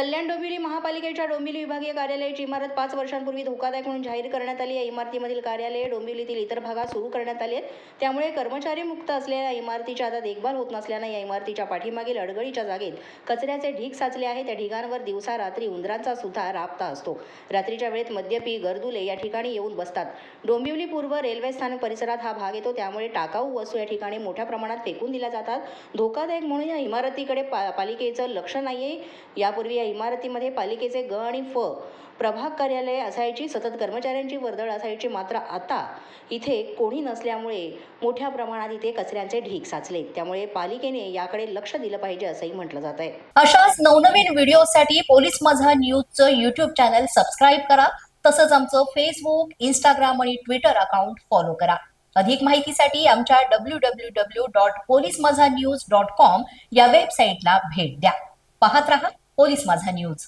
कल्याण डोंबिवली महापालिकेच्या डोंबिवली विभागीय कार्यालयाची इमारत पाच वर्षांपूर्वी धोकादायक म्हणून जाहीर करण्यात आली. या इमारतीमधील कार्यालये डोंबिवलीतील इतर भागात सुरू करण्यात आली आहेत. त्यामुळे कर्मचारी मुक्त असलेल्या इमारतीची आता देखभाल होत नसल्यानं या इमारतीच्या पाठीमागील अडगळीच्या जागेत कचऱ्याचे ढीग साचले आहेत. त्या ढिगांवर दिवसा रात्री उंदरांचा सुद्धा राबता असतो. रात्रीच्या वेळेत मद्यपी गर्दुले या ठिकाणी येऊन बसतात. डोंबिवली पूर्व रेल्वे स्थानक परिसरात हा भाग येतो. त्यामुळे टाकाऊ वस्तू या ठिकाणी मोठ्या प्रमाणात फेकून दिल्या जातात. धोकादायक म्हणून या इमारतीकडे पा पालिकेचं लक्ष नाहीये. यापूर्वी या इमारतीमध्ये पालिकेचे ग आणि फ प्रभाग कार्यालय असायची सतत कर्मचाऱ्यांची वर्दळ असायची मात्र आता इथे कोणी नसल्यामुळे मोठ्या प्रमाणात इथे कचऱ्यांचे ढीग साचले. त्यामुळे पालिकेने याकडे लक्ष दिलं पाहिजे असंही म्हटलं जात आहे अशाच नवनवीन व्हिडिओसाठी पोलीस माझा न्यूजचं युट्यूब चॅनल सबस्क्राईब करा. तसंच आमचं फेसबुक इंस्टाग्राम आणि ट्विटर अकाउंट फॉलो करा. अधिक माहितीसाठी आमच्या W W W dot police Majha news dot com या वेबसाईटला भेट द्या. पाहत रहा. पोलीस माझा न्यूज